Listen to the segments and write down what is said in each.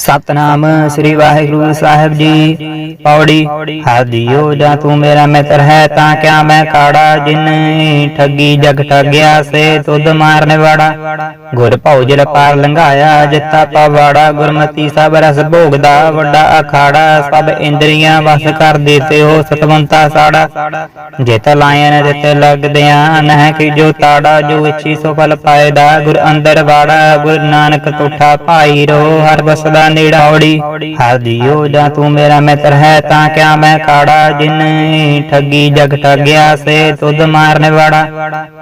ਸਤਨਾਮ ਸ੍ਰੀ ਵਾਹਿਗੁਰੂ ਸਾਹਿਬ ਜੀ। ਪੌੜੀ ਹਾਦੀਓ ਜਾਂ ਤੂੰ ਮੇਰਾ ਮਿੱਤਰ ਹੈ ਤਾਂ ਕਿਆ ਮੈਂ ਕਾੜਾ ਜਿਨ ਠੱਗੀ ਜਗ ਠੱਗਿਆ ਸੇ ਤੁਧ ਮਾਰਨੇ ਵਾੜਾ। ਗੁਰ ਭਉਜਲ ਪਾਰ ਲੰਘਾਇਆ ਜਿੱਤਾ ਪਵਾੜਾ। ਗੁਰਮਤੀ ਸਭ ਰਸ ਭੋਗਦਾ ਵੱਡਾ ਅਖਾੜਾ। ਸਭ ਇੰਦਰੀਆਂ ਵਸ ਕਰ ਦਿੱਤੇ ਹੋ ਸਤਵੰਤਾ ਸਾੜਾ। ਜਿਤ ਲਾਇਨ ਜਿਤ ਲਗਦਿਆਂ ਨਹਿ ਕਿ ਜੋ ਤਾੜਾ। ਜੋ ਇੱਛੀ ਸੋ ਫਲ ਪਾਏਦਾ ਗੁਰ ਅੰਦਰ ਵਾੜਾ। ਗੁਰ ਨਾਨਕ ਤੁਠਾ ਭਾਈ ਰੋ, ਹਰ ਬਸਦਾ ਨੇੜਾ ਔੜੀ ਹਾਦੀਓ ਜਾਂ ਤੂੰ ਮੇਰਾ ਮਿੱਤਰ ਹੈ ਤਾਂ ਕਿਆ ਮੈਂ ਕਾੜਾ ਜਿਨ ਠੱਗੀ ਜਗ ਠੱਗਿਆ ਸੇ ਤੁਧ ਮਾਰਨੇ ਵਾੜਾ।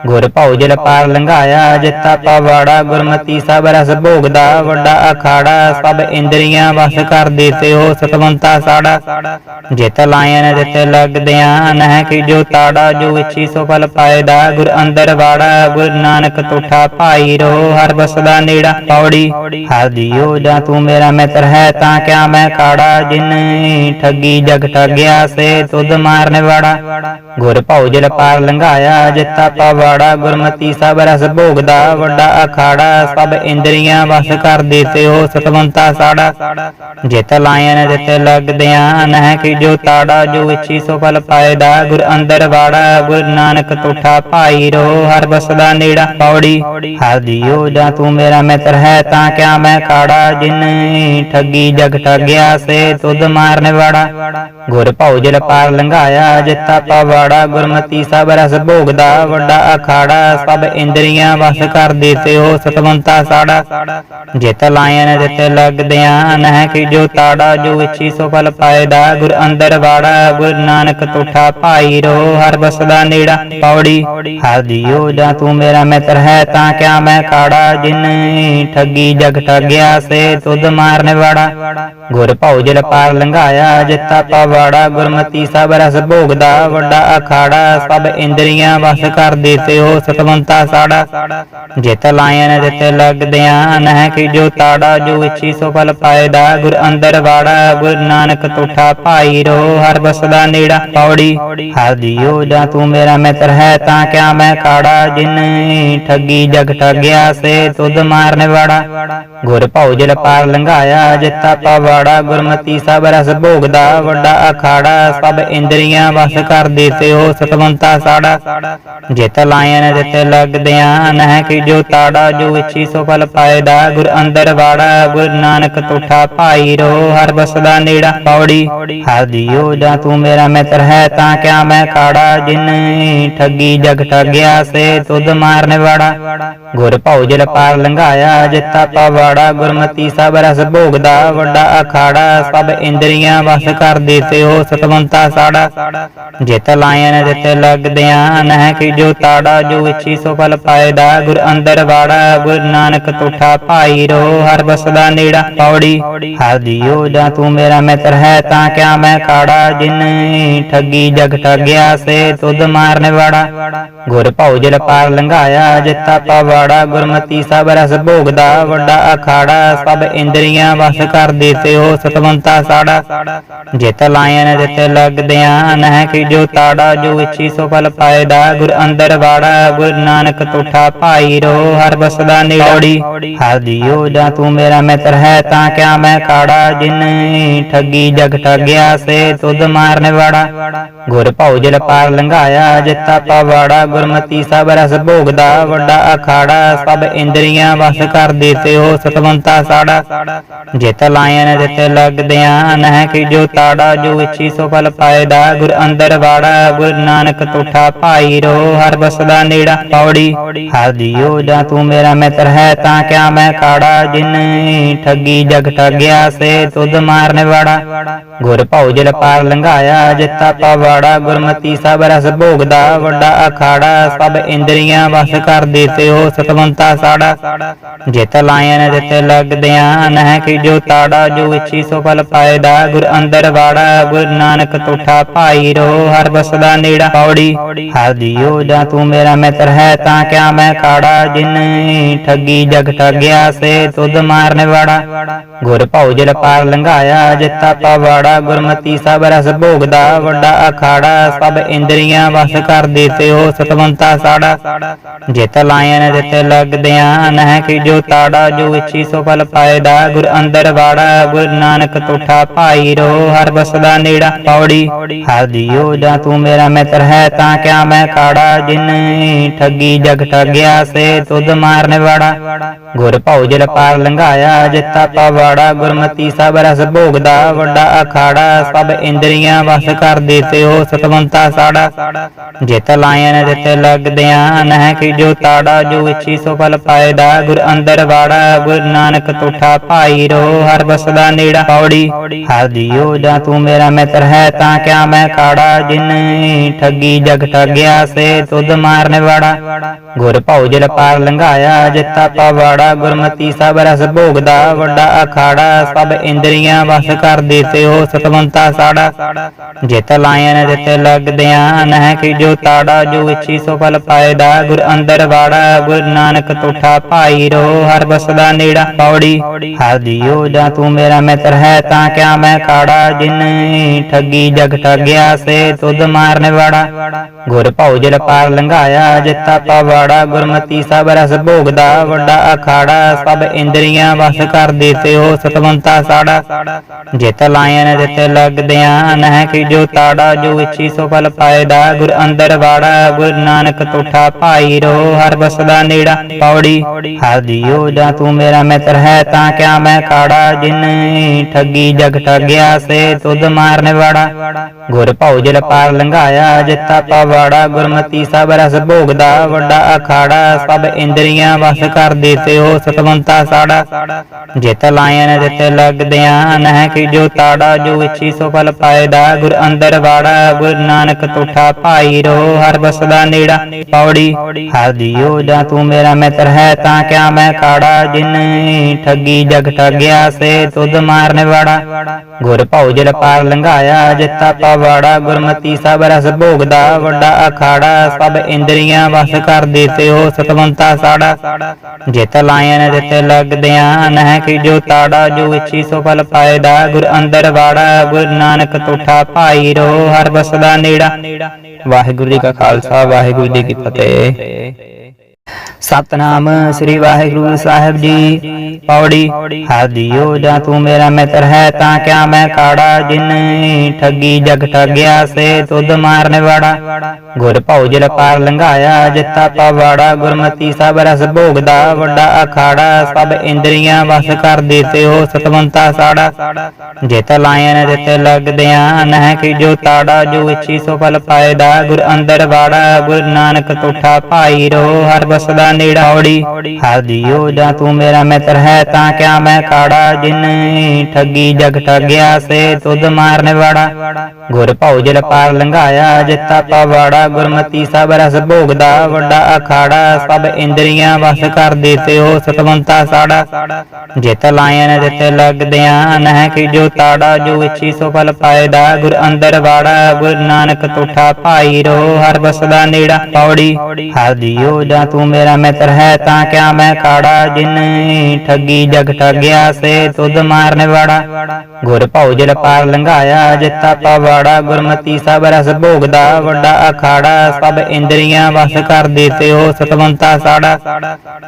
ਗੁਰ ਭਉਜਲ ਪਾਰ ਲੰਘਾਇਆ ਜਿੱਤਾ ਪਵਾੜਾ ਗੁਰਮਤੀ ਸਭ ਰਸ ਭੋਗਦਾ ਵੱਡਾ ਅਖਾੜਾ ਸਭ ਇੰਦਰੀਆਂ ਵਸ ਕਰ ਦਿੱਤੇ ਹੋ ਸਤਵੰਤਾ ਸਾੜਾ। ਜਿਤ ਲਾਇਨ ਜਿਤ ਲਗਦਿਆਂ ਨਹਿ ਕਿ ਜੋ ਤਾੜਾ ਜੋ ਇੱਛੀ ਸੋ ਫਲ ਪਾਏਦਾ ਗੁਰ ਅੰਦਰ ਵਾੜਾ ਗੁਰ ਨਾਨਕ ਤੁਠਾ ਭਾਈ ਰੋ ਹਰ ਬਸਦਾ ਨੇੜਾ ਪੌੜੀ। ਹਾਦੀਓ ਜਾਂ ਤੂੰ ਮੇਰਾ ਮਿੱਤਰ ਹੈ ਤਾਂ ਕਿਆ ਮੈਂ ਕਾੜਾ ਜਿਨ ਠੱਗੀ ਜਗ ਠੱਗਿਆ ਸੇ ਤੁਧ ਮਾਰਨ ਵਾੜਾ। ਗੁਰ ਭਉਜਲ ਪਾਰ ਲੰਘਾਇਆ ਜਿੱਤਾ ਪਵਾੜਾ ਗੁਰਮਤੀ ਸਭ ਰਸ ਭੋਗਦਾ ਵੱਡਾ ਅਖਾੜਾ ਸਭ ਇੰਦਰੀਆਂ ਵਸ ਕਰ ਦਿੱਤੇ ਹੋ ਸਤਵੰਤਾ ਸਾੜਾ। ਜਿਤ ਲਾਇਨ ਜਿਤ ਲਗਦਿਆਂ ਨਹਿ ਕਿ ਜੋ ਤਾੜਾ ਜੋ ਇੱਛੀ ਸੋ ਫਲ ਪਾਏਦਾ ਗੁਰ ਅੰਦਰ ਵਾੜਾ ਗੁਰ ਨਾਨਕ ਤੁਠਾ ਭਾਈ ਰੋ ਹਰ ਬਸਦਾ ਨੇੜਾ ਪੌੜੀ। ਹਾਦੀਓ ਜਾਂ ਤੂੰ ਮੇਰਾ ਮਿੱਤਰ ਹੈ ਤਾਂ ਕਿਆ ਮੈਂ ਕਾੜਾ ਜਿਨ ਠੱਗੀ ਜਗ ਠੱਗਿਆ ਸੇ ਤੁਧ ਮਾਰਨੇ ਵਾੜਾ। ਗੁਰ ਭਉਜਲ ਪਾਰ ਲੰਘਾਇਆ ਜਿੱਤਾ ਪਵਾੜਾ ਗੁਰਮਤੀ ਸਭ ਰਸ ਭੋਗਦਾ, ਵੱਡਾ ਅਖਾੜਾ ਸਭ ਇੰਦਰੀਆਂ ਵਸ ਕਰ ਦਿੱਤੇ ਹੋ ਸਤਵੰਤਾ ਸਾੜਾ। ਜਿਤ ਲਾਇਨ ਜਿਤ ਲਗਦਿਆਂ ਨਹਿ ਕਿ ਜੋ ਤਾੜਾ, ਜੋ ਇੱਛੀ ਸੋ ਫਲ ਪਾਏਦਾ ਗੁਰ ਅੰਦਰ ਵਾੜਾ, ਗੁਰ ਨਾਨਕ ਤੁਠਾ ਭਾਈ ਰੋ, ਹਰ ਬਸਦਾ ਨੇੜਾ ਪੌੜੀ। ਹਾਦੀਓ ਜਾਂ ਤੂੰ ਮੇਰਾ ਮਿੱਤਰ ਹੈ ਤਾਂ ਕਿਆ ਮੈਂ ਕਾੜਾ ਜਿਨ ਠੱਗੀ ਜਗ ਠੱਗਿਆ, ਸੇ ਤੁਧ ਮਾਰਨੇ ਵਾੜਾ। ਗੁਰ ਭਉਜਲ ਪਾਰ ਲੰਘਾਇਆ, ਜਿੱਤਾ ਪਵਾੜਾ ਗੁਰਮਤੀ ਸਭ ਰਸ ਭੋਗਦਾ, ਵੱਡਾ ਅਖਾੜਾ ਸਭ ਇੰਦਰੀਆਂ ਵਸ ਕਰ ਦਿੱਤੇ ਸਤਵੰਤਾ ਸਾੜਾ। ਜਿਤ ਲਾਇਨ ਜਿਤ ਲਗਦਿਆਂ ਨਹਿ ਕਿ ਜੋ ਤਾੜਾ, ਜੋ ਇੱਛੀ ਸੋ ਫਲ ਪਾਏਦਾ ਗੁਰ ਅੰਦਰ ਵਾੜਾ, ਗੁਰ ਨਾਨਕ ਤੁਠਾ ਭਾਈ ਰੋ, ਹਰ ਬਸਦਾ ਨੇੜਾ ਪੌੜੀ। ਹਾਦੀਓ ਜਾਂ ਤੂੰ ਮੇਰਾ ਮਿੱਤਰ ਹੈ, ਤਾਂ ਕਿਆ ਮੈਂ ਕਾੜਾ? ਜਿਨ ਠੱਗੀ ਜਗ ਠੱਗਿਆ, ਸੇ ਤੁਧ ਮਾਰਨੇ ਵਾੜਾ। ਗੁਰ ਭਉਜਲ ਪਾਰ ਲੰਘਾਇਆ ਜਿੱਤਾ ਪਵਾੜਾ। ਗੁਰਮਤੀ ਸਭ ਰਸ ਭੋਗਦਾ, ਵੱਡਾ ਅਖਾੜਾ, ਸਭ ਇੰਦਰੀਆਂ ਵਸ ਕਰ ਦਿੱਤੇ ਹੋ ਸਤਵੰਤਾ ਸਾੜਾ। ਜਿਤ ਲਾਇਨ ਜਿਤ ਲਗਦਿਆਂ ਨਹਿ ਕਿ ਜੋ ਤਾੜਾ, ਜੋ ਇੱਛੀ ਸੋ ਫਲ ਪਾਏਦਾ ਗੁਰ ਅੰਦਰ ਵਾੜਾ, ਗੁਰ ਨਾਨਕ ਤੁਠਾ ਭਾਈ ਰੋ, ਹਰ ਬਸਦਾ ਨੇੜਾ ਪੌੜੀ। ਹਾਦੀਓ ਜਾਂ ਤੂੰ ਮੇਰਾ ਮਿੱਤਰ ਹੈ, ਤਾਂ ਕਿਆ ਮੈਂ ਕਾੜਾ? ਜਿਨ ਠੱਗੀ ਜਗ ਠੱਗਿਆ, ਸੇ ਤੁਧ ਮਾਰਨੇ ਵਾੜਾ। ਗੁਰ ਭਉਜਲ ਪਾਰ ਲੰਘਾਇਆ, ਜਿਤਾ ਪਵਾੜਾ। ਗੁਰਮਤੀ ਸਭ ਰਸ ਭੋਗਦਾ, ਵੱਡਾ ਅਖਾੜਾ। ਸਭ ਇੰਦਰੀਆਂ ਵਸ ਕਰ ਦਿੱਤੇ ਹੋ ਸਤਵੰਤਾ ਸਾੜਾ। ਜਿਤ ਲਾਇਨ ਜਿਤ ਲਗਦਿਆਂ ਨਹਿ ਕਿ ਜੋ ਤਾੜਾ ਜੋ ਇੱਛੀ ਸੋ ਫਲ ਪਾਏਦਾ ਗੁਰ ਅੰਦਰ ਵਾੜਾ, ਗੁਰ ਨਾਨਕ ਤੁਠਾ ਭਾਈ ਰੋ, ਹਰ ਬਸਦਾ ਨੇੜਾ ਪੌੜੀ। ਹਾਦੀਓ ਜਾਂ ਤੂੰ ਮੇਰਾ ਮਿੱਤਰ ਹੈ ਤਾਂ ਕਿਆ ਮੈਂ ਕਾੜਾ? ਜਿਨ ਠੱਗੀ ਜਗ ਠੱਗਿਆ, ਸੇ ਤੁਧ ਮਾਰਨੇ ਵਾੜਾ। ਗੁਰ ਭਉਜਲ ਪਾਰ ਲੰਘਾਇਆ, ਜਿਤਾ ਪਵਾੜਾ। ਗੁਰਮਤੀ ਸਭ ਰਸ ਭੋਗਦਾ, ਵੱਡਾ ਅਖਾੜਾ। ਸਭ ਇੰਦਰੀਆਂ ਵਸ ਕਰ ਦਿੱਤੇ ਹੋ ਸਤਵੰਤਾ ਸਾੜਾ। ਜਿਤ ਲਾਇਨ ਜਿਤ ਲਗਦਿਆਂ ਨਹਿ ਕਿ ਜੋ ਤਾੜਾ ਜੋ ਇੱਛੀ ਸੋ ਫਲ ਪਾਏਦਾ ਗੁਰ ਅੰਦਰ ਵਾੜਾ, ਗੁਰ ਨਾਨਕ ਤੁਠਾ ਭਾਈ ਰੋ, ਹਰ ਬਸਦਾ ਨੇੜੋੜੀ ਹਾਦੀਓ ਜਾਂ ਤੂੰ ਮੇਰਾ ਮਿੱਤਰ ਹੈ, ਤਾਂ ਕਿਆ ਮੈਂ ਕਾੜਾ? ਜਿਨ ਠੱਗੀ ਜਗ ਠੱਗਿਆ, ਸੇ ਤੁਧ ਮਾਰਨੇ ਵਾੜਾ। ਗੁਰ ਭਉਜਲ ਪਾਰ ਲੰਘਾਇਆ, ਜਿੱਤਾ ਪਵਾੜਾ। ਗੁਰਮਤੀ ਸਭ ਰਸ ਭੋਗਦਾ, ਵੱਡਾ ਅਖਾੜਾ। ਸਭ ਇੰਦਰੀਆਂ ਵਸ ਕਰ ਦਿੱਤੇ ਹੋ, ਸਤਵੰਤਾ ਸਾੜਾ। ਜਿਤ ਲਾਇਨ ਜਿਤ ਲਗਦਿਆਂ, ਨਹਿ ਕਿ ਜੋ ਤਾੜਾ, ਜੋ ਇੱਛੀ ਸੋ ਫਲ ਪਾਏਦਾ ਗੁਰ ਅੰਦਰ ਵਾੜਾ। ਗੁਰ ਨਾਨਕ ਤੁਠਾ ਭਾਈ ਰੋ, ਹਰ ਬਸਦਾ ਨੇੜਾ ਪੌੜੀ। ਹਾਦੀਓ ਜਾਂ ਤੂੰ ਮੇਰਾ ਮਿੱਤਰ ਹੈ, ਤਾਂ ਕਿਆ ਮੈਂ ਕਾੜਾ? ਜਿਨ ਠੱਗੀ ਜਗ ਠੱਗਿਆ, ਸੇ ਤੁਧ ਮਾਰਨੇ ਵਾੜਾ। ਗੁਰ ਭਉਜਲ ਪਾਰ ਲੰਘਾਇਆ, ਜਿੱਤਾ ਪਵਾੜਾ। ਗੁਰਮਤੀ ਸਭ ਰਸ ਭੋਗਦਾ, ਵੱਡਾ ਅਖਾੜਾ। ਸਭ ਇੰਦਰੀਆਂ ਵਸ ਕਰ ਦਿੱਤੇ ਹੋ ਸਤਵੰਤਾ ਸਾੜਾ। ਜਿਤ ਲਾਇਨ ਜਿਤ ਲਗਦਿਆਂ ਨਹਿ ਕਿ ਜੋ ਤਾੜਾ, ਜੋ ਇੱਛੀ ਸੋ ਫਲ ਪਾਏਦਾ ਗੁਰ ਅੰਦਰ ਵਾੜਾ, ਗੁਰ ਨਾਨਕ ਤੁਠਾ ਭਾਈ ਰੋ, ਹਰ ਬਸ ਬਸਦਾ ਨੇੜਾ ਪੌੜੀ। ਹਾਦੀਓ ਜਾਂ ਤੂੰ ਮੇਰਾ ਮਿੱਤਰ ਹੈ ਤਾਂ ਕਿਆ ਮੈਂ ਕਾੜਾ? ਜਿਨ ਠੱਗੀ ਜਗ ਠੱਗਿਆ ਸੇ ਤੁਧ ਮਾਰਨੇ ਵਾੜਾ ਗੁਰ ਭਉਜਲ ਪਾਰ ਲੰਘਾਇਆ ਜਿੱਤਾ ਪਵਾੜਾ। ਗੁਰਮਤੀ ਸਭ ਰਸ ਭੋਗਦਾ ਵੱਡਾ ਅਖਾੜਾ। ਸਭ ਇੰਦਰੀਆਂ ਵਸ ਕਰ ਦਿੱਤੇ ਹੋ ਸਤਵੰਤਾ ਸਾੜਾ। ਜਿਤ ਲਾਇਨ ਜਿਤ ਲਗਦਿਆਂ ਨਹਿ ਕਿ ਜੋ ਤਾੜਾ ਜੋ ਇੱਛੀ ਸੋ ਫਲ ਪਾਏਦਾ ਗੁਰ ਅੰਦਰ ਵਾੜਾ ਗੁਰ ਨਾਨਕ ਤੁਠਾ ਭਾਈ ਰੋ। ਹਰ ਬਸਦਾ ਨੇੜਾ ਪੌੜੀ। ਹਰ ਦਿਓ ਜਾਂ ਤੂੰ ਮੇਰਾ ਮਿੱਤਰ ਹੈ ਤਾਂ ਕਿਆ ਮੈਂ ਕਾੜਾ? ਜਿਨ ਠੱਗੀ ਜਗ ਠੱਗਿਆ, ਸੇ ਤੁਧ ਮਾਰਨ ਵਾੜਾ। ਗੁਰ ਭਉ ਜਲ ਪਾਰ ਲੰਘਾਇਆ, ਜਿਤਾ ਪਵਾੜਾ। ਗੁਰਮਤੀ ਸਭ ਰਸ ਭੋਗਦਾ, ਵੱਡਾ ਅਖਾੜਾ। ਸਭ ਇੰਦਰੀਆਂ ਵਸ ਕਰ ਦੇਤੇ ਹੋ ਸਤਵੰਤਾ ਸਾੜਾ। ਜਿਤ ਲਾਇਨ ਜਿਤ ਲਗਦਿਆਂ ਨਹਿ ਕਿ ਜੋ ਤਾੜਾ, ਜੋ ਇੱਛੀ ਸੋ ਫਲ ਪਾਇਦਾ। ਗੁਰ ਅੰਦਰ ਵਾੜਾ, ਗੁਰ ਨਾਨਕ ਤੁਠਾ ਭਾਈ ਰੋ, ਹਰ ਬਸਦਾ ਨੇੜਾ ਪੌੜੀ। ਹਰ ਦਿਓ ਜਾਂ ਤੂੰ ਮੇਰਾ ਮਿੱਤਰ ਹੈ ਤਾਂ ਕਿਆ ਮੈਂ ਕਾੜਾ? ਜਿਨ ਠੱਗੀ ਜਗ ਠੱਗਿਆ ਸੇ ਤੁਧ ਮਾਰਨ ਵਾੜਾ। ਗੁਰ ਭਉ ਜਲ ਪਾਰ ਲੰਘਾਇਆ ਜਿਤਾ ਪਵਾੜਾ। ਗੁਰਮਤੀ ਸਭ ਰਸ ਭੋਗਦਾ, ਵੱਡਾ ਅਖਾੜਾ। ਸਭ ਇੰਦਰੀਆਂ ਵਸ ਕਰ ਦੇਤੇ ਹੋ ਸਤਵੰਤਾ ਸਾੜਾ। ਜਿਤ ਲਾਇਨ ਜਿਤ ਲਗਦਿਆਂ ਨਹਿ ਕਿ ਜੋ ਤਾੜਾ। ਜੋ ਇੱਛੀ ਸੋ ਫਲ ਪਾਇਦਾ, ਗੁਰ ਅੰਦਰ ਵਾੜਾ। ਗੁਰ ਨਾਨਕ ਤੁਠਾ ਭਾਈ ਰੋ, ਹਰ ਬਸਦਾ ਨੇੜਾ ਪੌੜੀ। ਹਰ ਦਿਓ ਜਾਂ ਤੂੰ ਮੇਰਾ ਮਿੱਤਰ ਹੈ ਤਾਂ ਕਿਆ ਮੈਂ ਕਾੜਾ। ਜਿਨ ਠੱਗੀ ਜਗ ਠੱਗਿਆ ਸੇ ਤੁਧ ਮਾਰਨ ਵਾੜਾ ਗੁਰ ਭਉ ਜਲ ਪਾਰ ਲੰਘਾਇਆ ਜਿਤਾ ਪਵਾੜਾ, ਗੁਰਮਤੀ ਸਭ ਰਸ ਭੋਗਦਾ, ਵੱਡਾ ਅਖਾੜਾ, ਸਭ ਇੰਦਰੀਆਂ ਵਸ ਕਰ ਦੇਤੇ ਹੋ ਸਤਵੰਤਾ ਸਾੜਾ। ਜਿਤ ਲਾਇਨ ਜਿਤ ਲਗਦਿਆਂ ਨਹਿ ਕਿ ਜੋ ਤਾੜਾ, ਜੋ ਇੱਛੀ ਸੋ ਫਲ ਪਾਇਦਾ। ਗੁਰ ਅੰਦਰ ਵਾੜਾ, ਗੁਰ ਨਾਨਕ ਤੁਠਾ ਭਾਈ ਰੋ, ਹਰ ਬਸਦਾ ਨੇੜਾ ਪੌੜੀ। ਹਰ ਦਿਓ ਜਾਂ ਤੂੰ ਮੇਰਾ ਮਿੱਤਰ ਹੈ, ਤਾਂ ਕਿਆ ਮੈਂ ਕਾੜਾ? ਜਿਨ ਠੱਗੀ ਜਗ ਠੱਗਿਆ, ਸੇ ਤੁਧ ਮਾਰਨ ਵਾੜਾ ਗੁਰ ਭਉ ਜਲ ਪਾਰ ਲੰਘਾਇਆ ਜਿਤਾ ਪਵਾੜਾ ਗੁਰਮਤੀ ਸਭ ਰਸ ਭੋਗਦਾ, ਵੱਡਾ ਅਖਾੜਾ, ਸਭ ਇੰਦਰੀਆਂ ਵਸ ਕਰ ਦੇਤੇ ਸਤਵੰਤਾ ਸਾੜਾ ਜਿਤ ਲਾਇਨ ਜਿਤ ਲਗਦਿਆਂ ਨਹਿ ਕਿ ਜੋ ਤਾੜਾ, ਜੋ ਇੱਛੀ ਸੋ ਫਲ ਪਾਇਦਾ। ਗੁਰ ਅੰਦਰ ਵਾੜਾ, ਗੁਰ ਨਾਨਕ ਤੁਠਾ ਭਾਈ ਰੋ, ਹਰ ਬਸਦਾ ਨੇੜਾ ਪੌੜੀ। ਹਰ ਦਿਓ, ਜਾਂ ਤੂੰ ਮੇਰਾ ਮਿੱਤਰ ਹੈ, ਤਾਂ ਕਿਆ ਮੈਂ ਕਾੜਾ? ਜਿਨ ਠੱਗੀ ਜਗ ਠੱਗਿਆ, ਸੇ ਤੁਧ ਮਾਰਨ ਵਾੜਾ। ਗੁਰ ਭਉ ਜਲ ਪਾਰ ਲੰਘਾਇਆ ਜਿਤਾ ਪਵਾੜਾ ਗੁਰਮਤੀ ਸਭ ਰਸ ਭੋਗਦਾ, ਵੱਡਾ ਅਖਾੜਾ, ਸਭ ਇੰਦਰੀਆਂ ਵਸ ਕਰ ਦੇਤੇ ਸਤਵੰਤਾ ਸਾੜਾ। ਜਿਤ ਲਾਇਨ ਜਿਤ ਲਗਦਿਆਂ ਨਹਿ ਕਿ ਤਾੜਾ, ਜੋ ਇੱਛੀ ਸੋ ਫਲ ਪਾਇਦਾ। ਗੁਰ ਅੰਦਰ ਵਾੜਾ, ਗੁਰ ਨਾਨਕ ਤੁਠਾ ਭਾਈ ਰੋ, ਹਰ ਬਸਦਾ ਨੇੜਾ। ਵਾਹਿਗੁਰੂ ਜੀ ਕਾ ਖਾਲਸਾ, ਵਾਹਿਗੁਰੂ ਜੀ ਕੀ ਫਤਿਹ। ਸਤਨਾਮ ਸ੍ਰੀ ਵਾਹਿਗੁਰੂ ਸਾਹਿਬ ਜੀ। ਪੌੜੀ ਹਰ ਜਾਂ ਤੂੰ ਮੇਰਾ ਮਿੱਤਰ ਹੈ ਤਾਂ ਕਿਆ ਮੈਂ ਕਾੜਾ ਜਿਨ ਠੱਗੀ ਜਗ ਠੱਗਿਆ ਸੇ ਤੁਧ ਮਾਰਨ ਵਾੜਾ। ਗੁਰ ਭਉ ਜਲ ਪਾਰ ਲੰਘਾਇਆ ਜਿਤਾ ਪਵਾੜਾ। ਗੁਰਮਤੀ ਸਭ ਰਸ ਭੋਗਦਾ ਵੱਡਾ ਅਖਾੜਾ। ਸਭ ਇੰਦਰੀਆਂ ਵਸ ਕਰ ਦੇਤੇ ਹੋ ਸਤਵੰਤਾ ਸਾੜਾ। ਜਿਤ ਲਾਇਨ ਜਿਤ ਲਗਦਿਆਂ ਨਹਿ ਕਿ ਜੋ ਤਾੜਾ। ਜੋ ਇੱਛੀ ਸੋ ਫਲ ਪਾਇਦਾ। ਗੁਰ ਅੰਦਰ ਵਾੜਾ। ਗੁਰ ਨਾਨਕ ਤੁਠਾ ਭਾਈ ਰੋ। ਹਰ ਬਸਦਾ ਨੇੜਾ ਔੜੀ। ਹਰ ਦਿਓ ਜਾਂ ਤੂੰ ਮੇਰਾ ਮਿੱਤਰ ਹੈ ਤਾਂ ਕਿਆ ਮੈਂ ਕਾੜਾ? ਜਿਨ ਠੱਗੀ ਜਗ ਠੱਗਿਆ ਸੇ ਤੁਧ ਮਾਰਨ ਵਾੜਾ। ਗੁਰ ਭਉ ਜਲ ਪਾਰ ਲੰਘਾਇਆ, ਜਿਤਾ ਪਵਾੜਾ। ਗੁਰਮਤੀ ਸਭ ਰਸ ਭੋਗਦਾ, ਵੱਡਾ ਅਖਾੜਾ। ਸਭ ਇੰਦਰੀਆਂ ਵਸ ਕਰ ਦੇਤੇ ਹੋ ਸਤਵੰਤਾ ਸਾੜਾ। ਜਿਤ ਲਾਇਨ ਜਿਤ ਲਗਦਿਆਂ ਨਹਿ ਕਿ ਜੋ ਤਾੜਾ। ਜੋ ਇੱਛੀ ਸੋ ਫਲ ਪਾਇਦਾ, ਗੁਰ ਅੰਦਰ ਵਾੜਾ। ਗੁਰ ਨਾਨਕ ਤੁਠਾ ਭਾਈ ਰੋ, ਹਰ ਬਸਦਾ ਨੇੜਾ ਪੌੜੀ ਹਰ ਦਿਓ ਜਾਂ ਤੂੰ ਮੇਰਾ ਮਿੱਤਰ ਹੈ ਤਾਂ ਕਿਆ ਮੈਂ ਕਾੜਾ? ਜਿਨ ਠੱਗੀ ਜਗ ਠੱਗਿਆ ਸੇ ਤੁਧ ਮਾਰਨ ਵਾੜਾ। ਗੁਰ ਭਉ ਜਲ ਪਾਰ ਲੰਘਾਇਆ ਜਿਤਾ ਪਵਾੜਾ। ਗੁਰਮਤੀ ਸਭ ਰਸ ਭੋਗਦਾ, ਵੱਡਾ ਅਖਾੜਾ। ਸਭ ਇੰਦਰੀਆਂ ਵਸ ਕਰ ਦੇਤੇ ਹੋ ਸਤਵੰਤਾ ਸਾੜਾ।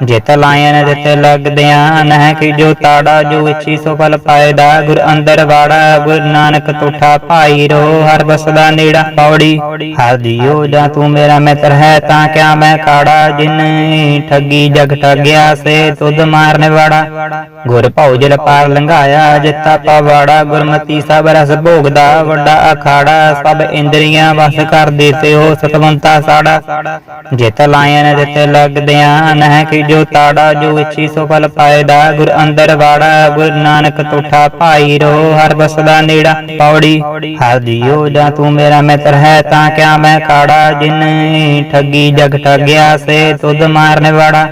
ਜਿਤ ਲਾਇਨ ਜਿਤ ਲਗਦਿਆਂ ਨਹਿ ਕਿ ਜੋ ਤਾੜਾ। ਜੋ ਇੱਛੀ ਸੋ ਫਲ ਪਾਇਦਾ, ਗੁਰ ਅੰਦਰ ਵਾੜਾ। ਗੁਰ ਨਾਨਕ ਤੁਠਾ ਭਾਈ ਰੋ, ਹਰ ਬਸਦਾ ਨੇੜਾ ਪੌੜੀ। ਹਰ ਦਿਓ ਜਾਂ ਤੂੰ ਮੇਰਾ ਮਿੱਤਰ ਹੈ ਤਾਂ ਕਿਆ ਮੈਂ ਕਾੜਾ? ਜਿਨ ਠੱਗੀ ਜਗ ਠੱਗਿਆ ਸੇ ਤੁਧ ਮਾਰਨ ਵਾੜਾ। ਗੁਰ ਭਉ ਜਲ ਪਾਰ ਲੰਘਾਇਆ ਜਿਤਾ ਪਵਾੜਾ। ਗੁਰਮਤੀ ਸਭ ਰਸ ਭੋਗਦਾ, ਵੱਡਾ ਅਖਾੜਾ। ਸਭ ਇੰਦਰੀਆਂ ਵਸ ਕਰ ਦੇਤੇ ਹੋ ਸਤਵੰਤਾ ਸਾੜਾ। ਜਿਤ ਲਾਇਨ ਜਿਤ ਲਗਦਿਆਂ ਨਹਿ ਕਿ ਜੋ ਤਾੜਾ। ਜੋ ਇੱਛੀ ਸੋ ਫਲ ਪਾਇਦਾ, ਗੁਰ ਅੰਦਰ ਵਾੜਾ। ਗੁਰ ਨਾਨਕ ਤੁਠਾ ਭਾਈ ਰੋ, ਹਰ ਬਸਦਾ ਨੇੜਾ ਪੌੜੀ। ਹਰ ਦਿਓ ਜਾਂ ਤੂੰ ਮੇਰਾ ਮਿੱਤਰ ਹੈ ਤਾਂ ਕਿਆ ਮੈਂ ਕਾੜਾ। ਜਿਨ ਠੱਗੀ ਜਗ ਠੱਗਿਆ ਸੇ ਤੁਧ ਮਾਰਨ ਵਾੜਾ।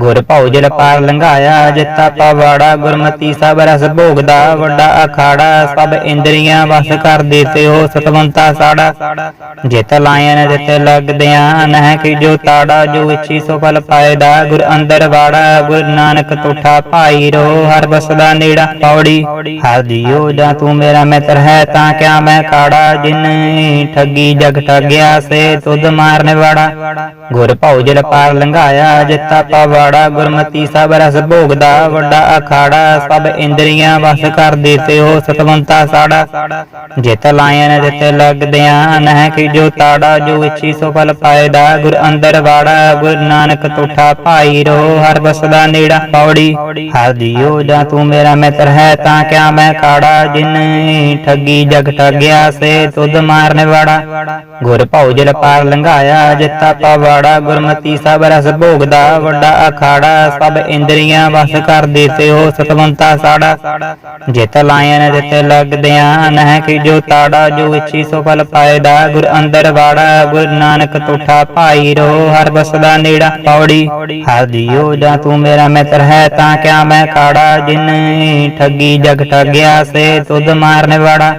ਗੁਰ ਭਉ ਜਲ ਪਾਰ ਲੰਘਾਇਆ ਜਿਤਾ ਪਵਾੜਾ, ਗੁਰਮਤੀ ਸਭ ਰਸ ਭੋਗਦਾ, ਵੱਡਾ ਅਖਾੜਾ, ਸਭ ਇੰਦਰੀਆਂ ਵਸ ਕਰ ਦੇਤੇ ਹੋ ਸਤਵੰਤਾ ਸਾੜਾ ਜਿਤ ਲਾਇਨ ਜਿਤ ਲਗਦਿਆਂ ਨਹਿ ਕਿ ਜੋ ਤਾੜਾ, ਜੋ ਇੱਛੀ ਸੋ ਫਲ ਪਾਇਦਾ। ਗੁਰ ਅੰਦਰ ਵਾੜਾ, ਗੁਰ ਨਾਨਕ ਤੁਠਾ ਭਾਈ ਰੋ, ਹਰ ਬਸਦਾ ਨੇੜਾ ਪੌੜੀ। ਹਰ ਦਿਓ ਜਾਂ ਤੂੰ ਮੇਰਾ ਮਿੱਤਰ ਹੈ ਤਾਂ ਕਿਆ ਮੈਂ ਕਾੜਾ? ਜਿਨ ਠੱਗੀ ਜਗ ਠੱਗਿਆ, ਸੇ ਤੁਧ ਮਾਰਨ ਵਾੜਾ। ਗੁਰ ਭਉ ਜਲ ਪਾਰ ਪਾਰ ਲੰਘਾਇਆ, ਜਿੱਤਾ ਪਵਾੜਾ ਗੁਰਮਤੀ ਸਭ ਰਸ ਭੋਗਦਾ, ਵੱਡਾ ਅਖਾੜਾ, ਸਭ ਇੰਦਰੀਆਂ ਵਸ ਕਰ ਦਿੱਤੇ ਹੋ ਸਤਵੰਤਾ ਸਾੜਾ ਜਿਤ ਲਾਇਨ ਜਿਤ ਲਗਦਿਆਂ ਨਹਿ ਕਿ ਜੋ ਤਾੜਾ, ਜੋ ਇੱਛੀ ਸੋ ਫਲ ਪਾਇਦਾ, ਗੁਰ ਅੰਦਰ ਵਾੜਾ, ਗੁਰ ਨਾਨਕ ਤੁਠਾ ਭਾਈ ਰੋ, ਹਰ ਬਸਦਾ ਨੇੜਾ ਪੌੜੀ। ਹਰ ਦਿਓ, ਜਾਂ ਤੂੰ ਮੇਰਾ ਮਿੱਤਰ ਹੈ, ਤਾਂ ਕਿਆ ਮੈਂ ਕਾੜਾ? ਜਿਨ ਠੱਗੀ ਜਗ ਠੱਗਿਆ, ਸੇ ਤੁਧ ਮਾਰਨ ਵਾੜਾ। ਗੁਰ ਭਉਜਲ ਪਾਰ ਲੰਘਾਇਆ, ਜਿੱਤਾ ਪਵਾੜਾ ਗੁਰਮਤੀ ਸਭ ਰਸ ਭੋਗਦਾ ਵੱਡਾ ਅਖਾੜਾ ਸਭ ਇੰਦਰੀਆਂ ਵਸ ਕਰ ਹੋ ਸਤਵੰਤਾ ਸਾੜਾ ਜਿਤ ਲਾਇਨ ਜਿਤ ਲਗਦਿਆਂ ਨਹਿ ਕਿ ਜੋ ਤਾੜਾ ਜੋ ਇੱਛੀ ਸੋ ਫਲ ਪਾਇਦਾ ਗੁਰ ਅੰਦਰ ਵਾੜਾ ਗੁਰ ਨਾਨਕ ਤੁਠਾ ਭਾਈ ਰੋ ਹਰ ਬਸਦਾ ਨੇੜਾ ਪੌੜੀ। ਹਰ ਦਿਓ ਜਾਂ ਤੂੰ ਮੇਰਾ ਮਿੱਤਰ ਹੈ ਤਾਂ ਕਿਆ ਮੈਂ ਕਾੜਾ ਜਿਨ ਠੱਗੀ ਜਗ ਠੱਗਿਆ ਸੇ ਤੁਧ ਮਾਰਨ ਵਾੜਾ।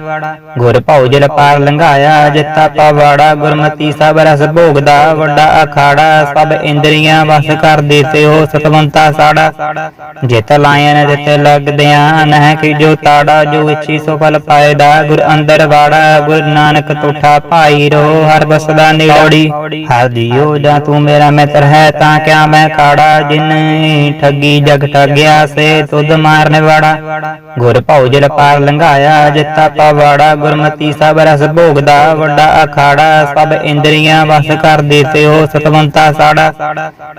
ਗੁਰ ਭਉਜਲ ਪਾਰ ਲੰਘਾਇਆ ਜਿੱਤਾ ਪਵਾੜਾ ਗੁਰਮਤੀ ਸਭ ਰਸ ਭੋਗਦਾ ਵੱਡਾ ਅਖਾੜਾ ਸਭ ਇੰਦਰੀਆਂ ਵਸ ਕਰ ਦਿੱਤੇ ਹੋ ਸਤਵੰਤਾ ਸਾੜਾ ਜਿਤ ਲਾਇਨ ਜਿਤ ਲਗਦਿਆਂ ਨਹਿ ਕਿ ਜੋ ਤਾੜਾ, ਜੋ ਇੱਛੀ ਸੋ ਫਲ ਪਾਇਦਾ। ਗੁਰ ਅੰਦਰ ਵਾੜਾ, ਗੁਰ ਨਾਨਕ ਤੁਠਾ ਭਾਈ ਰੋ, ਹਰ ਬਸਦਾ ਨਿੜੌੜੀ ਹਰ ਦਿਓ ਜਾਂ ਤੂੰ ਮੇਰਾ ਮਿੱਤਰ ਹੈ, ਤਾਂ ਕਿਆ ਮੈਂ ਕਾੜਾ? ਜਿਨ ਠੱਗੀ ਜਗ ਠੱਗਿਆ, ਸੇ ਤੁਧ ਮਾਰਨ ਵਾੜਾ। ਗੁਰ ਭਉਜਲ ਪਾਰ ਲੰਘਾਇਆ, ਜਿਤਾ ਪਵਾੜਾ। ਗੁਰਮਤੀ ਸਭ ਰਸ ਭੋਗਦਾ, ਵੱਡਾ ਅਖਾੜਾ। ਸਭ ਇੰਦਰੀਆਂ ਵਸ ਕਰ ਦਿੱਤੇ ਹੋ ਸਤਵੰਤਾ ਸਾੜਾ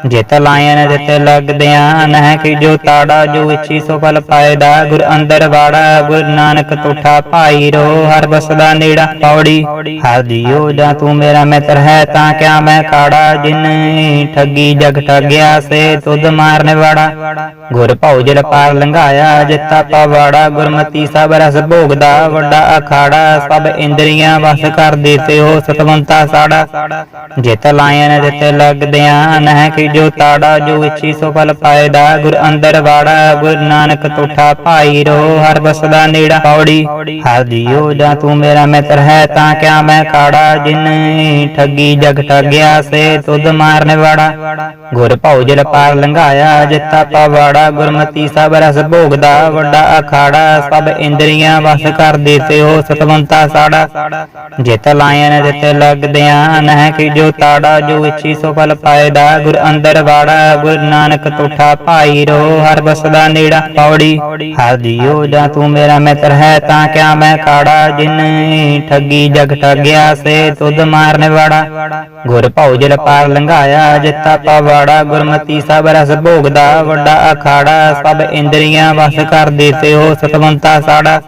ਜਿਤ ਲਾਇਨ ਜਿਤ ਲਗਦਿਆਂ ਨਹਿ ਕਿ ਜੋ ਤਾੜਾ, ਜੋ ਇੱਛੀ ਸੋ ਫਲ ਪਾਇਦਾ, ਗੁਰ ਅੰਦਰ ਵਾੜਾ, ਗੁਰ ਨਾਨਕ ਤੁਠਾ ਭਾਈ ਰੋ, ਹਰ ਬਸਦਾ ਨੇੜਾ ਪੌੜੀ। ਹਰ ਦਿਓ ਜਾਂ ਤੂੰ ਮੇਰਾ ਮਿੱਤਰ ਹੈ, ਤਾਂ ਕਿਆ ਮੈਂ ਕਾੜਾ? ਜਿਨ ਠੱਗੀ ਜਗ ਠੱਗਿਆ, ਸੇ ਤੁਧ ਮਾਰਨ ਵਾੜਾ। ਗੁਰ ਭਉਜਲ ਪਾਰ ਲੰਘਾਇਆ, ਜਿਤਾ ਪਵਾੜਾ ਗੁਰਮਤੀ ਸਭ ਰਸ ਭੋਗਦਾ, ਵੱਡਾ ਅਖਾੜਾ। ਸਭ ਇੰਦਰੀਆਂ ਵਸ ਕਰ ਦਿੱਤੇ ਹੋ ਸਤਵੰਤਾ ਸਾੜਾ। ਜਿਤ ਲਾਇਨ ਜਿਤ ਲਗਦਿਆਂ ਨਹਿ ਕਿ ਜੋ ਤਾੜਾ, ਜੋ ਇੱਛੀ ਸੋ ਫਲ ਪਾਇਦਾ। ਗੁਰ ਅੰਦਰ ਵਾੜਾ, ਗੁਰ ਨਾਨਕ ਤੁਠਾ ਭਾਈ ਰੋ। ਹਰ ਬਸਦਾ ਨੇੜਾ ਪੌੜੀ, ਹਰ ਦਿਓ ਜਾਂ ਤੂੰ ਮੇਰਾ ਮਿੱਤਰ ਹੈ, ਤਾਂ ਕਿਆ ਮੈਂ ਕਾੜਾ? ਜਿਨ ਠੱਗੀ ਜਗ ਠੱਗਿਆ, ਸੇ ਤੁਧ ਮਾਰਨ ਵਾੜਾ। ਗੁਰ ਭਉਜਲ ਪਾਰ ਲੰਘਾਇਆ ਜਿਤਾ ਪਵਾੜਾ। ਗੁਰਮਤੀ ਸਭ ਰਸ ਭੋਗਦਾ, ਵੱਡਾ ਅਖਾੜਾ। ਸਭ ਇੰਦਰੀਆਂ ਵਸ ਕਰ ਦਿੱਤੇ ਹੋ ਸਤਵੰਤਾ ਸਾੜਾ। ਜਿਤ ਲਾਇਨ ਜਿਤ ਲਗਦਿਆਂ ਨਹਿ ਕਿ ਜੋ ਤਾੜਾ, ਜੋ ਇੱਛੀ ਸੋ ਫਲ ਪਾਇਦਾ। ਗੁਰ ਅੰਦਰ ਵਾੜਾ, ਗੁਰ ਨਾਨਕ ਤੁਠਾ ਭਾਈ ਰੋ, ਹਰ ਬਸਦਾ ਨੇੜਾ ਪੌੜੀ। ਹਰ ਦਿਓ ਜਾਂ ਤੂੰ ਮੇਰਾ ਮਿੱਤਰ ਹੈ, ਤਾਂ ਕਿਆ ਮੈਂ ਕਾੜਾ? ਜਿਨ ਠੱਗੀ ਜਗ ਠੱਗਿਆ, ਸੇ ਤੁਧ ਮਾਰਨ ਵਾੜਾ। ਗੁਰ ਭਉਜਲ ਪਾਰ ਲੰਘਾਇਆ ਜਿੱਤਾ ਪਵਾੜਾ। ਗੁਰਮਤੀ ਸਭ ਰਸ ਭੋਗਦਾ, ਵੱਡਾ ਅਖਾੜਾ। ਸਭ ਇੰਦਰੀਆਂ ਵਸ ਕਰ ਦਿੱਤੇ ਹੋ, ਸਤਵੰਤਾ ਸਾੜਾ।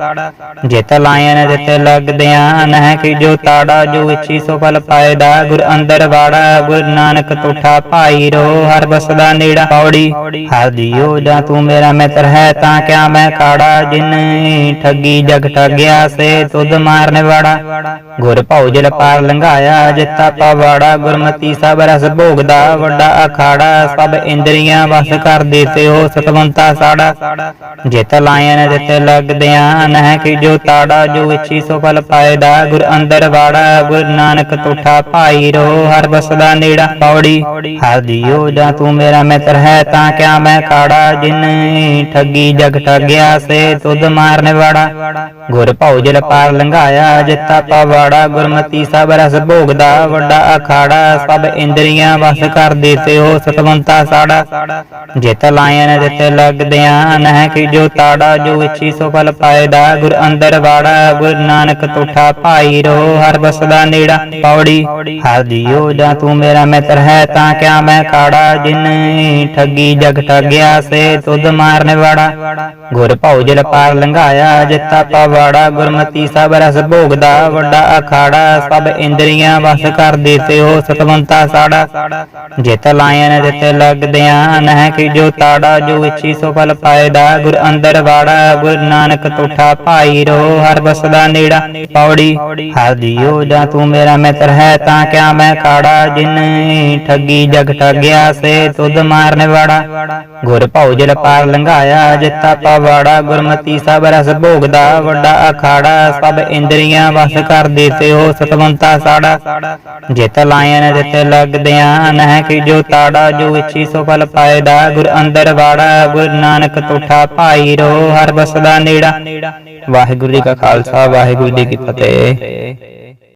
ਜਿਤ ਲਾਇਨ ਜਿਤ ਲਗਦਿਆਂ, ਨਹਿ ਕਿ ਜੋ ਤਾੜਾ, ਜੋ ਇੱਛੀ ਸੋ ਫਲ ਪਾਇਦਾ। ਗੁਰ ਅੰਦਰ ਵਾੜਾ, ਗੁਰ ਨਾਨਕ ਤੁਠਾ ਭਾਈ ਰੋ, ਹਰ ਬਸਦਾ ਨੇੜਾ ਪੌੜੀ। ਹਰ ਦਿਓ ਜਾਂ ਤੂੰ ਮੇਰਾ ਮਿੱਤਰ ਹੈ, ਤਾਂ ਕਿਆ ਮੈਂ ਕਾੜਾ? ਜਿਨ ਠੱਗੀ ਜਗ ਠੱਗਿਆ, ਸੇ ਤੁਧ ਮਾਰਨ ਵਾੜਾ। ਗੁਰ ਭਉਜਲ ਪਾਰ ਲੰਘਾਇਆ ਜਿੱਤਾ ਪਵਾੜਾ, ਗੁਰਮਤੀ ਸਭ ਰਸ ਭੋਗਦਾ, ਵੱਡਾ ਅਖਾੜਾ, ਸਭ ਇੰਦਰੀਆਂ ਵਸ ਕਰ ਦਿੱਤੇ ਹੋ ਸਤਵੰਤਾ ਸਾੜਾ। ਜਿਤ ਲਾਇਨ ਜਿਤ ਲਗਦਿਆਂ ਨਹਿ ਕਿ ਜੋ ਤਾੜਾ, ਜੋ ਇੱਛੀ ਸੋ ਫਲ ਪਾਇਦਾ। ਗੁਰ ਅੰਦਰ ਵਾੜਾ, ਗੁਰ ਨਾਨਕ ਤੁਠਾ ਭਾਈ ਰੋ, ਹਰ ਬਸਦਾ ਨੇੜਾ ਪੌੜੀ। ਹਰ ਦਿਓ ਜਾਂ ਤੂੰ ਮੇਰਾ ਮਿੱਤਰ ਹੈ, ਤਾਂ ਕਿਆ ਮੈਂ ਕਾੜਾ? ਜਿਨ ਠੱਗੀ ਜਗ ਠੱਗਿਆ, ਸੇ ਤੁਧ ਮਾਰਨ ਵਾੜਾ। ਗੁਰ ਭਉਜਲ ਪਾਰ ਲੰਘਾਇਆ ਜਿੱਤਾ ਪਵਾੜਾ ਗੁਰਮਤੀ ਸਭ ਰਸ ਭੋਗਦਾ, ਵੱਡਾ ਅਖਾੜਾ ਸਭ ਇੰਦਰੀਆਂ ਵਸ ਕਰ ਦਿੱਤੇ ਹੋ ਸਤਵੰਤਾ ਸਾੜਾ ਜਿਤ ਲਾਇਨ ਜਿਤ ਲਗਦਿਆਂ ਨਹਿ ਕਿ ਜੋ ਤਾੜਾ, ਜੋ ਇੱਛੀ ਸੋ ਪਾਇਦਾ। ਗੁਰ ਅੰਦਰ ਵਾੜਾ, ਗੁਰ ਨਾਨਕ ਤੁਠਾ ਭਾਈ ਰੋ, ਹਰ ਬਸਦਾ ਨੇੜਾ ਪੌੜੀ। ਹਰ ਦਿਓ ਜਾਂ ਤੂੰ ਮੇਰਾ ਮਿੱਤਰ ਹੈ, ਤਾਂ ਕਿਆ ਮੈਂ ਕਾੜਾ? ਜਿਨ ਠੱਗੀ ਜਗ ਠੱਗਿਆ, ਸੇ ਤੁਧ ਮਾਰਨ ਵਾੜਾ। ਗੁਰ ਭਉਜਲ ਪਾਰ ਲੰਘਾਇਆ, ਜਿੱਤਾ ਪਵਾੜਾ ਗੁਰਮਤੀ ਸਭ ਰਸ ਭੋਗਦਾ, ਵੱਡਾ ਅਖਾੜਾ ਸਭ ਇੰਦਰੀਆਂ ਵਸ ਕਰ ਦਿੱਤੇ ਹੋ ਸਤਵੰਤਾ ਸਾੜਾ ਜਿਤ ਲਾਇਨ ਜਿਤ ਲਗਦਿਆਂ ਨਹਿ ਕਿ ਜੋ ਤਾੜਾ, ਜੋ ਇੱਛੀ ਸੋ ਫਲ ਪਾਇਦਾ। ਗੁਰ ਅੰਦਰ ਵਾੜਾ, ਗੁਰ ਨਾਨਕ ਤੁਠਾ ਭਾਈ ਰੋ, ਹਰ ਬਸਦਾ ਨੇੜਾ ਪੌੜੀ। ਹਰ ਦਿਓ ਜਾਂ ਤੂੰ ਮੇਰਾ ਮਿੱਤਰ ਹੈ, ਤਾਂ ਕਿਆ ਮੈਂ ਖਾੜਾ? ਜਿਨ ਠੱਗੀ ਜਗ ਠੱਗਿਆ, ਸੇ ਤੁਧ ਮਾਰਨ ਵਾੜਾ। ਗੁਰ ਭਉਜਲ ਪਾਰ ਲੰਘਾਇਆ, ਜਿਤਾ ਪਵਾੜਾ। ਗੁਰਮਤੀ ਸਭ ਰਸ ਭੋਗਦਾ, ਵੱਡਾ ਅਖਾੜਾ, ਸਭ ਇੰਦਰੀਆਂ ਵਸ ਕਰ ਦਿੱਤੇ ਹੋ ਸਤਵੰਤਾ ਸਾੜਾ। ਜਿਤ ਲਾਇਨ ਜਿਤ ਲਗਦਿਆਂ ਨਹਿ ਕਿ ਜੋ ਤਾੜਾ, ਜੋ ਇੱਛੀ ਸੋ ਫਲ ਪਾਇਦਾ। ਗੁਰ ਅੰਦਰ ਵਾੜਾ, ਗੁਰ ਨਾਨਕ ਤੁਠਾ ਭਾਈ ਰੋ, ਹਰ ਬਸਦਾ ਨੇੜਾ। ਵਾਹਿਗੁਰੂ ਜੀ ਕਾ ਖਾਲਸਾ, ਵਾਹਿਗੁਰੂ ਜੀ ਕੀ ਫਤਿਹ।